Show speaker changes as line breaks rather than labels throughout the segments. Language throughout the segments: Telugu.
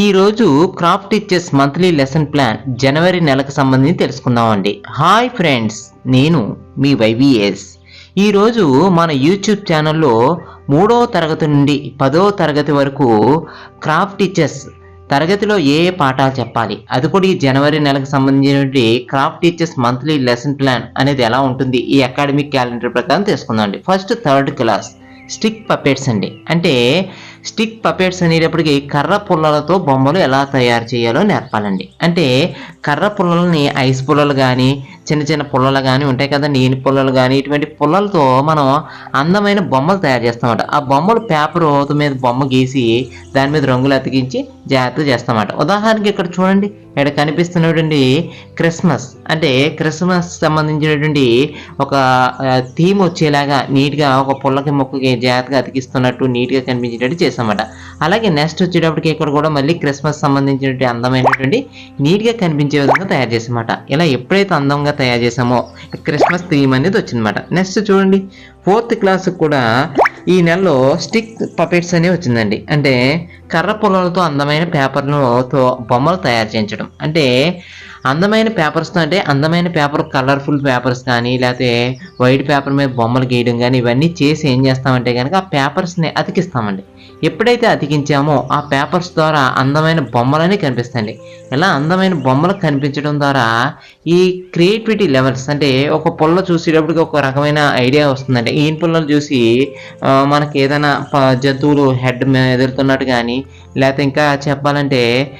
ఈరోజు craft teachers monthly lesson plan జనవరి నెలకు సంబంధించి తెలుసుకుందామండి. హాయ్ ఫ్రెండ్స్ నేను మీ వైవిఎస్. ఈరోజు మన యూట్యూబ్ ఛానల్లో మూడో తరగతి నుండి పదో తరగతి వరకు క్రాఫ్ట్ టీచర్స్ తరగతిలో ఏ ఏ పాఠాలు చెప్పాలి? అది కూడా ఈ జనవరి నెలకు సంబంధించినటువంటి craft teachers monthly lesson plan అనేది ఎలా ఉంటుంది? ఈ అకాడమిక్ క్యాలెండర్ ప్రకారం తెలుసుకుందామండి. First third class stick puppets అండి. అంటే స్టిక్ పపెట్స్ అనేటప్పటికి కర్ర పుల్లలతో బొమ్మలు ఎలా తయారు చేయాలో నేర్పాలండి. అంటే కర్ర పుల్లలని ఐస్ పుల్లలు కానీ చిన్న చిన్న పుల్లలు కానీ ఉంటాయి కదా నీని పుల్లలు కానీ ఇటువంటి పుల్లలతో మనం అందమైన బొమ్మలు తయారు చేస్తామట ఆ బొమ్మలు పేపర్ మీద బొమ్మ గీసి దాని మీద రంగులు అతికించి జాగ్రత్త చేస్తామట ఉదాహరణకి ఇక్కడ చూడండి ఇక్కడ కనిపిస్తున్నటువంటి క్రిస్మస్ అంటే క్రిస్మస్ సంబంధించినటువంటి ఒక థీమ్ వచ్చేలాగా నీట్గా ఒక పుల్లకి మొక్కకి జాగ్రత్తగా అతికిస్తున్నట్టు నీట్గా కనిపించేటట్టు చేసామట అలాగే నెక్స్ట్ వచ్చేటప్పటికి ఇక్కడ కూడా మళ్ళీ క్రిస్మస్ సంబంధించినటువంటి అందమైనటువంటి నీట్గా కనిపించే విధంగా తయారు చేసామట ఇలా ఎప్పుడైతే అందంగా తయారు చేసామో క్రిస్మస్ థీమ్ అనేది వచ్చిందన్నమాట. నెక్స్ట్ చూడండి ఫోర్త్ క్లాస్ కూడా ఈ నెలలో స్టిక్ పపెట్స్ అనేవి వచ్చిందండి. అంటే కర్ర పొలాలతో అందమైన పేపర్లతో బొమ్మలు తయారు చేయించడం. అంటే అందమైన పేపర్స్తో అంటే అందమైన పేపర్ కలర్ఫుల్ పేపర్స్ కానీ లేకపోతే వైట్ పేపర్ మీద బొమ్మలు గీయడం కానీ ఇవన్నీ చేసి ఏం చేస్తామంటే కనుక ఆ పేపర్స్ని అతికిస్తామండి. ఎప్పుడైతే అతికించామో ఆ పేపర్స్ ద్వారా అందమైన బొమ్మలనే కనిపిస్తాయండి. ఇలా అందమైన బొమ్మలు కనిపించడం ద్వారా ఈ క్రియేటివిటీ లెవెల్స్ అంటే ఒక పుల్ల చూసేటప్పటికి ఒక రకమైన ఐడియా వస్తుందండి. ఈ పుల్లలు చూసి మనకి ఏదైనా ప- జంతువులు హెడ్ ఎదురుతున్నట్టు కానీ లేకపోతే ఇంకా చెప్పాలంటే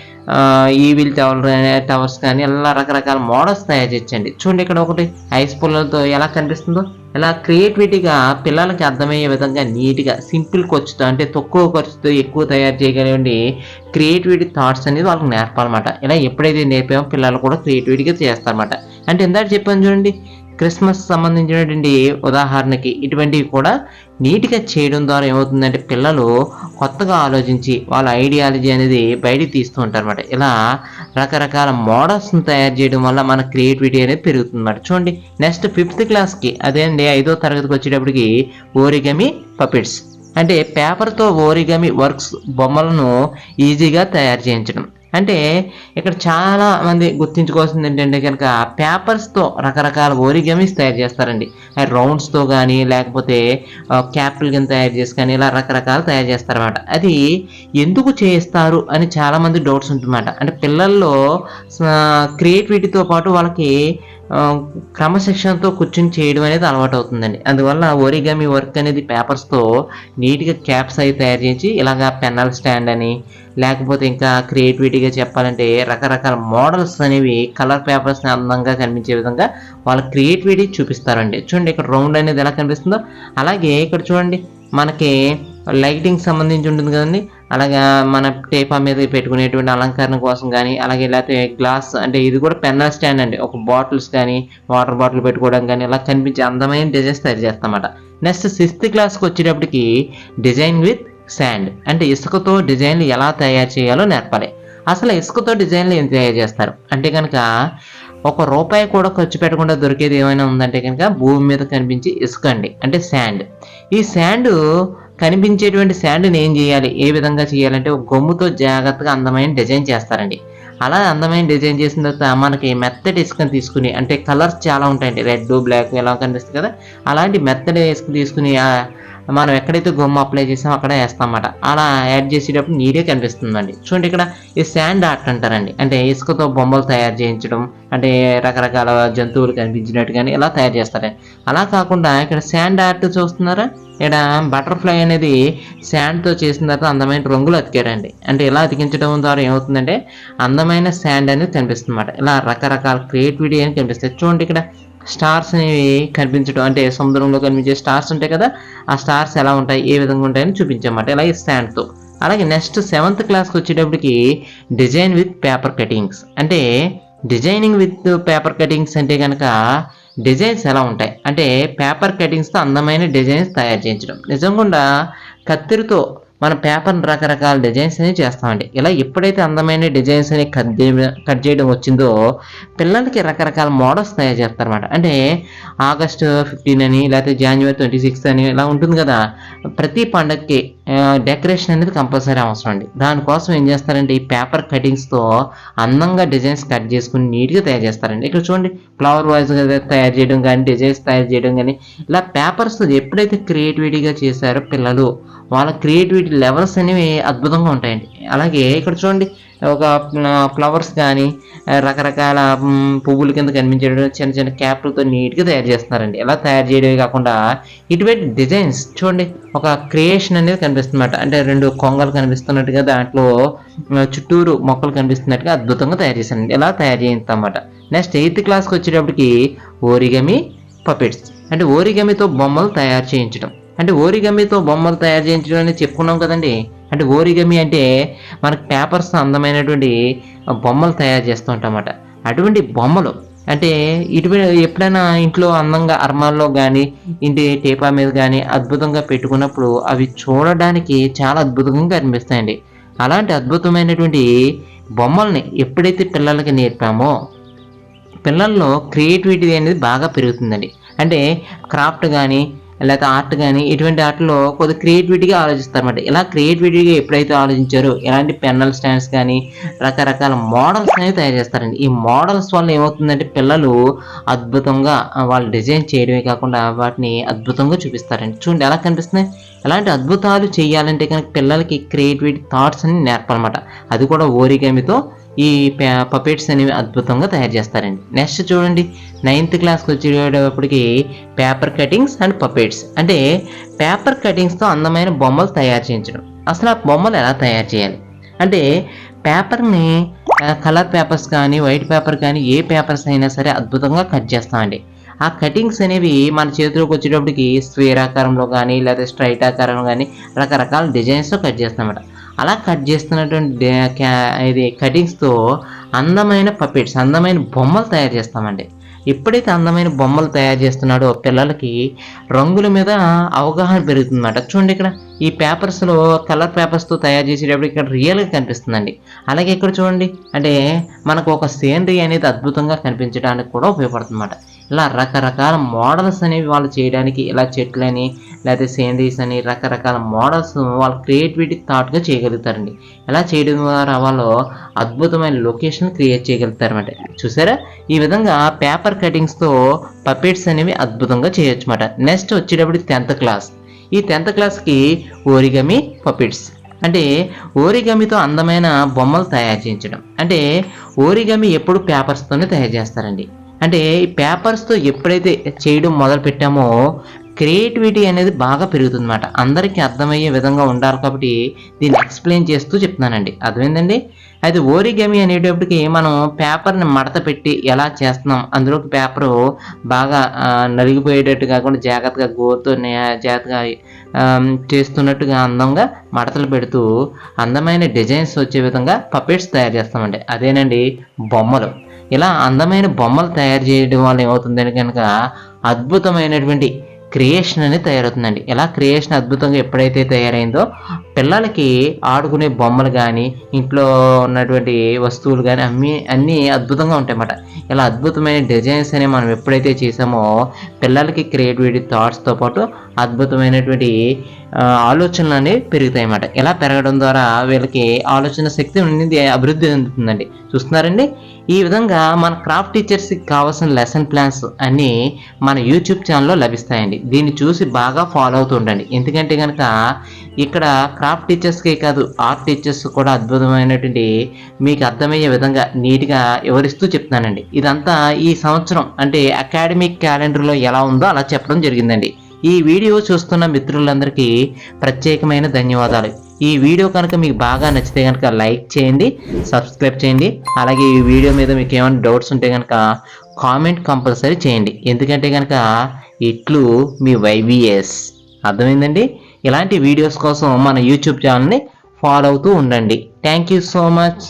ఈవిల్ టవర్ టవర్స్ కానీ ఇలా రకరకాల మోడల్స్ తయారు చేయొచ్చండి చూడండి ఇక్కడ ఒకటి ఐస్ పుల్లలతో ఎలా కనిపిస్తుందో ఇలా క్రియేటివిటీగా పిల్లలకి అర్థమయ్యే విధంగా నీట్గా సింపుల్ ఖర్చుతో అంటే తక్కువ ఖర్చుతో ఎక్కువ తయారు చేయగలిగే క్రియేటివిటీ థాట్స్ అనేది వాళ్ళకి నేర్పాలన్నమాట. ఇలా ఎప్పుడైతే నేర్పామో పిల్లలు కూడా క్రియేటివిటీగా చేస్తారన్నమాట. అంటే ఇందాక చెప్పాను చూడండి క్రిస్మస్ సంబంధించినటువంటి ఉదాహరణకి ఇటువంటివి కూడా నీట్గా చేయడం ద్వారా ఏమవుతుందంటే పిల్లలు కొత్తగా ఆలోచించి వాళ్ళ ఐడియాలజీ అనేది బయటికి తీస్తూ ఉంటారు అనమాట ఇలా రకరకాల మోడల్స్ని తయారు చేయడం వల్ల మన క్రియేటివిటీ అనేది పెరుగుతుంది అనమాట చూడండి నెక్స్ట్ ఫిఫ్త్ క్లాస్కి అదే అండి ఐదో తరగతికి వచ్చేటప్పటికి ఓరిగమి పపిట్స్ అంటే పేపర్తో ఓరిగమి వర్క్స్ బొమ్మలను ఈజీగా తయారు చేయించడం. అంటే ఇక్కడ చాలా మంది గుర్తించుకోవాల్సింది ఏంటంటే కనుక పేపర్స్తో రకరకాల ఓరిగమీస్ తయారు చేస్తారండి. రౌండ్స్తో కానీ లేకపోతే క్యాపిల్ కింద తయారు చేసి కానీ ఇలా రకరకాలు తయారు చేస్తారన్నమాట. అది ఎందుకు చేస్తారు అని చాలామంది డౌట్స్ ఉంటుందన్నమాట. అంటే పిల్లల్లో క్రియేటివిటీతో పాటు వాళ్ళకి క్రమశిక్షణతో కూర్చొని చేయడం అనేది అలవాటు అవుతుందండి. అందువల్ల ఓరిగమి వర్క్ అనేది పేపర్స్తో నీట్గా క్యాప్స్ అవి తయారు చేసి ఇలాగా పెన్నల్ స్టాండ్ అని లేకపోతే ఇంకా క్రియేటివిటీగా చెప్పాలంటే రకరకాల మోడల్స్ అనేవి కలర్ పేపర్స్ని అందంగా కనిపించే విధంగా వాళ్ళ క్రియేటివిటీ చూపిస్తారండి. చూడండి ఇక్కడ రౌండ్ అనేది ఎలా కనిపిస్తుందో. అలాగే ఇక్కడ చూడండి మనకి లైటింగ్ సంబంధించి ఉంటుంది కదండి. అలాగే మన టేపా మీద పెట్టుకునేటువంటి అలంకరణ కోసం కానీ అలాగే లేకపోతే గ్లాస్ అంటే ఇది కూడా పెన్నల్ స్టాండ్ అండి. ఒక బాటిల్స్ కానీ వాటర్ బాటిల్ పెట్టుకోవడం కానీ ఇలా కనిపించే అందమైన డిజైన్స్ తయారు చేస్తామన్నమాట నెక్స్ట్ సిక్స్త్ క్లాస్కి వచ్చేటప్పటికి డిజైన్ విత్ శాండ్ అంటే ఇసుకతో డిజైన్లు ఎలా తయారు చేయాలో నేర్పాలి. అసలు ఇసుకతో డిజైన్లు ఏం తయారు చేస్తారు? అంటే కనుక ఒక రూపాయి కూడా ఖర్చు పెట్టకుండా దొరికేది ఏమైనా ఉందంటే కనుక భూమి మీద కనిపించే ఇసుక అండి. అంటే శాండ్ ఈ శాండ్ కనిపించేటువంటి శాండ్ని ఏం చేయాలి? ఏ విధంగా చేయాలంటే ఒక గొమ్ముతో జాగ్రత్తగా అందమైన డిజైన్ చేస్తారండి. అలా అందమైన డిజైన్ చేసిన తర్వాత మనకి మెత్తటి ఇసుకని తీసుకుని అంటే కలర్స్ చాలా ఉంటాయండి. రెడ్ బ్లాక్ ఎలా కనిపిస్తుంది కదా? అలాంటి మెత్తటి ఇసుక తీసుకుని మనం ఎక్కడైతే గమ్ము అప్లై చేసామో అక్కడ వేస్తామన్నమాట. అలా యాడ్ చేసేటప్పుడు నీరే కనిపిస్తుందండి. చూడండి ఇక్కడ ఈ శాండ్ ఆర్ట్ అంటారండి. అంటే ఇసుకతో బొమ్మలు తయారు చేయించడం అంటే రకరకాల జంతువులు కనిపించినట్టు కానీ ఇలా తయారు చేస్తారండి. అలా కాకుండా ఇక్కడ శాండ్ ఆర్ట్ చూస్తున్నారా? ఇక్కడ బటర్ఫ్లై అనేది శాండ్తో చేసిన తర్వాత అందమైన రంగులు అతికారండి. అంటే ఇలా అతికించడం ద్వారా ఏమవుతుందంటే అందమైన శాండ్ అనేది కనిపిస్తుంది అన్నమాట ఇలా రకరకాల క్రియేటివిటీ అని కనిపిస్తాయి చూడండి ఇక్కడ స్టార్స్ అనేవి కనిపించడం అంటే సముద్రంలో కనిపించే స్టార్స్ ఉంటాయి కదా ఆ స్టార్స్ ఎలా ఉంటాయి ఏ విధంగా ఉంటాయని చూపించమాట. ఇలాగే స్టాండ్తో. అలాగే నెక్స్ట్ సెవెంత్ క్లాస్కి వచ్చేటప్పటికి డిజైన్ విత్ పేపర్ కటింగ్స్. అంటే డిజైనింగ్ విత్ పేపర్ కటింగ్స్ అంటే కనుక డిజైన్స్ ఎలా ఉంటాయి? అంటే పేపర్ కటింగ్స్తో అందమైన డిజైన్స్ తయారు చేయించడం. నిజంగా కత్తిరితో మన పేపర్ రకరకాల డిజైన్స్ అనేవి చేస్తామండి. ఇలా ఎప్పుడైతే అందమైన డిజైన్స్ అని కట్ చేయడం కట్ చేయడం వచ్చిందో పిల్లలకి రకరకాల మోడల్స్ తయారు చేస్తారన్నమాట. అంటే ఆగస్ట్ ఫిఫ్టీన్ అని లేకపోతే జనవరి ట్వంటీ సిక్స్త్ అని ఇలా ఉంటుంది కదా. ప్రతి పండగకి డెకరేషన్ అనేది కంపల్సరీ అవసరం అండి. దానికోసం ఏం చేస్తారంటే ఈ పేపర్ కటింగ్స్తో అందంగా డిజైన్స్ కట్ చేసుకుని నీట్గా తయారు చేస్తారండి. ఇక్కడ చూడండి ఫ్లవర్ వాయిస్ తయారు చేయడం కానీ డిజైన్స్ తయారు చేయడం కానీ ఇలా పేపర్స్ ఎప్పుడైతే క్రియేటివిటీగా చేశారో పిల్లలు వాళ్ళ క్రియేటివిటీ లెవెల్స్ అనేవి అద్భుతంగా ఉంటాయండి. అలాగే ఇక్కడ చూడండి ఒక ఫ్లవర్స్ కానీ రకరకాల పువ్వుల కింద కనిపించే చిన్న చిన్న క్యాప్లతో నీట్గా తయారు చేస్తున్నారండి. ఎలా తయారు చేయడమే కాకుండా ఇటువంటి డిజైన్స్ చూడండి. ఒక క్రియేషన్ అనేది కనిపిస్తుందన్నమాట. అంటే రెండు కొంగలు కనిపిస్తున్నట్టుగా దాంట్లో చుట్టూరు మొక్కలు కనిపిస్తున్నట్టుగా అద్భుతంగా తయారు చేశానండి ఎలా తయారు చేస్తామన్నమాట నెక్స్ట్ ఎయిత్ క్లాస్కి వచ్చేటప్పటికి ఓరిగమి పపెట్స్. అంటే ఓరిగమితో బొమ్మలు తయారు చేయించడం. అంటే ఓరిగమితో బొమ్మలు తయారు చేయించడం అనేది చెప్పుకున్నాం కదండి. అంటే ఓరిగమి అంటే మనకు పేపర్స్ అందమైనటువంటి బొమ్మలు తయారు చేస్తూ ఉంటామన్నమాట. అటువంటి బొమ్మలు అంటే ఇటువంటి ఎప్పుడైనా ఇంట్లో అందంగా అర్మాల్లో కానీ ఇంటి టేపా మీద కానీ అద్భుతంగా పెట్టుకున్నప్పుడు అవి చూడడానికి చాలా అద్భుతంగా కనిపిస్తాయండి. అలాంటి అద్భుతమైనటువంటి బొమ్మల్ని ఎప్పుడైతే పిల్లలకి నేర్పామో పిల్లల్లో క్రియేటివిటీ అనేది బాగా పెరుగుతుందండి. అంటే క్రాఫ్ట్ కానీ లేకపోతే ఆర్ట్ కానీ ఇటువంటి ఆర్ట్లో కొద్దిగా క్రియేటివిటీగా ఆలోచిస్తారన్నమాట. ఇలా క్రియేటివిటీగా ఎప్పుడైతే ఆలోచించారో ఎలాంటి పెన్నల్ స్టాండ్స్ కానీ రకరకాల మోడల్స్ అనేవి తయారు చేస్తారండి. ఈ మోడల్స్ వల్ల ఏమవుతుందంటే పిల్లలు అద్భుతంగా వాళ్ళు డిజైన్ చేయడమే కాకుండా వాటిని అద్భుతంగా చూపిస్తారండి. చూడండి ఎలా కనిపిస్తున్నాయి. ఎలాంటి అద్భుతాలు చేయాలంటే కనుక పిల్లలకి క్రియేటివిటీ థాట్స్ అని నేర్పాలన్నమాట. అది కూడా ఓరిగమితో ఈ పపెట్స్ అనేవి అద్భుతంగా తయారు చేస్తారండి. నెక్స్ట్ చూడండి. నైన్త్ క్లాస్కి వచ్చేటప్పటికి పేపర్ కటింగ్స్ అండ్ పపెట్స్ అంటే పేపర్ కటింగ్స్తో అందమైన బొమ్మలు తయారు చేయించడం. అసలు ఆ బొమ్మలు ఎలా తయారు చేయాలి? అంటే పేపర్ని కలర్ పేపర్స్ కానీ వైట్ పేపర్ కానీ ఏ పేపర్స్ అయినా సరే అద్భుతంగా కట్ చేస్తామండి. ఆ కటింగ్స్ అనేవి మన చేతిలోకి వచ్చేటప్పటికి స్వేర్ ఆకారంలో కానీ లేదా స్ట్రైట్ ఆకారంలో కానీ రకరకాల డిజైన్స్తో కట్ చేస్తామన్నమాట. అలా కట్ చేస్తున్నటువంటి క్యా- ఇది కటింగ్స్తో అందమైన పపెట్స్ అందమైన బొమ్మలు తయారు చేస్తామండి. ఎప్పుడైతే అందమైన బొమ్మలు తయారు చేస్తున్నాడో పిల్లలకి రంగుల మీద అవగాహన పెరుగుతుందన్నమాట. చూడండి ఇక్కడ ఈ పేపర్స్లో కలర్ పేపర్స్తో తయారు చేసేటప్పుడు ఇక్కడ రియల్గా కనిపిస్తుందండి. అలాగే ఇక్కడ చూడండి అంటే మనకు ఒక సీనరీ అనేది అద్భుతంగా కనిపించడానికి కూడా ఉపయోగపడుతుందన్నమాట. ఇలా రకరకాల మోడల్స్ అనేవి వాళ్ళు చేయడానికి ఇలా చెట్లని లేకపోతే సేంద్రీస్ అని రకరకాల మోడల్స్ వాళ్ళు క్రియేటివిటీ థాట్గా చేయగలుగుతారండి. ఎలా చేయడం ద్వారా వాళ్ళు అద్భుతమైన లొకేషన్ క్రియేట్ చేయగలుగుతారన్నమాట. చూసారా? ఈ విధంగా పేపర్ కటింగ్స్తో పపెట్స్ అనేవి అద్భుతంగా చేయొచ్చు అనమాట నెక్స్ట్ వచ్చేటప్పుడు టెన్త్ క్లాస్. ఈ టెన్త్ క్లాస్కి ఓరిగమి పపెట్స్. అంటే ఓరిగమితో అందమైన బొమ్మలు తయారు చేయించడం. అంటే ఓరిగమి ఎప్పుడు పేపర్స్తోనే తయారు చేస్తారండి. అంటే ఈ పేపర్స్తో ఎప్పుడైతే చేయడం మొదలు పెట్టామో క్రియేటివిటీ అనేది బాగా పెరుగుతుందన్నమాట. అందరికీ అర్థమయ్యే విధంగా ఉండాలి కాబట్టి దీన్ని ఎక్స్ప్లెయిన్ చేస్తూ చెప్తున్నానండి. అర్థమైందండి? అయితే ఓరిగమి అనేటప్పటికి మనం పేపర్ని మడత పెట్టి ఎలా చేస్తున్నాం? అందులోకి పేపరు బాగా నలిగిపోయేటట్టు కాకుండా జాగ్రత్తగా గోరుతో జాగ్రత్తగా చేస్తున్నట్టుగా అందంగా మడతలు పెడుతూ అందమైన డిజైన్స్ వచ్చే విధంగా పపెట్స్ తయారు చేస్తామండి. అదేనండి? బొమ్మలు. ఇలా అందమైన బొమ్మలు తయారు చేయడం వల్ల ఏమవుతుందని కనుక అద్భుతమైనటువంటి క్రియేషన్ అనేది తయారవుతుందండి. ఇలా క్రియేషన్ అద్భుతంగా ఎప్పుడైతే తయారైందో పిల్లలకి ఆడుకునే బొమ్మలు కానీ ఇంట్లో ఉన్నటువంటి వస్తువులు కానీ అన్నీ అన్నీ అద్భుతంగా ఉంటాయన్నమాట. ఇలా అద్భుతమైన డిజైన్స్ అనేవి మనం ఎప్పుడైతే చేసామో పిల్లలకి క్రియేటివిటీ థాట్స్తో పాటు అద్భుతమైనటువంటి ఆలోచనలు అనేవి పెరుగుతాయి అన్నమాట ఇలా పెరగడం ద్వారా వీళ్ళకి ఆలోచన శక్తి అనేది అభివృద్ధి చెందుతుందండి. చూస్తున్నారండి. ఈ విధంగా మన క్రాఫ్ట్ టీచర్స్కి కావాల్సిన లెసన్ ప్లాన్స్ అన్నీ మన యూట్యూబ్ ఛానల్లో లభిస్తాయండి. దీన్ని చూసి బాగా ఫాలో అవుతూ ఉండండి. ఎందుకంటే కనుక ఇక్కడ క్రాఫ్ట్ టీచర్స్కే కాదు ఆర్ట్ టీచర్స్ కూడా అద్భుతమైనటువంటి మీకు అర్థమయ్యే విధంగా నీట్గా వివరిస్తూ చెప్తున్నానండి. ఇదంతా ఈ సంవత్సరం అంటే అకాడమిక్ క్యాలెండర్లో ఎలా ఉందో అలా చెప్పడం జరిగిందండి. ఈ వీడియో చూస్తున్న మిత్రులందరికీ ప్రత్యేకమైన ధన్యవాదాలు. ఈ వీడియో కనుక మీకు బాగా నచ్చితే కనుక లైక్ చేయండి సబ్స్క్రైబ్ చేయండి. అలాగే ఈ వీడియో మీద మీకు ఏమైనా డౌట్స్ ఉంటే కనుక కామెంట్ కంపల్సరీ చేయండి. ఎందుకంటే కనుక ఇట్లు మీ వైవిఎస్ అర్థమైందండి? ఇలాంటి వీడియోస్ కోసం మన యూట్యూబ్ ఛానల్ని ఫాలో అవుతూ ఉండండి. Thank you so much.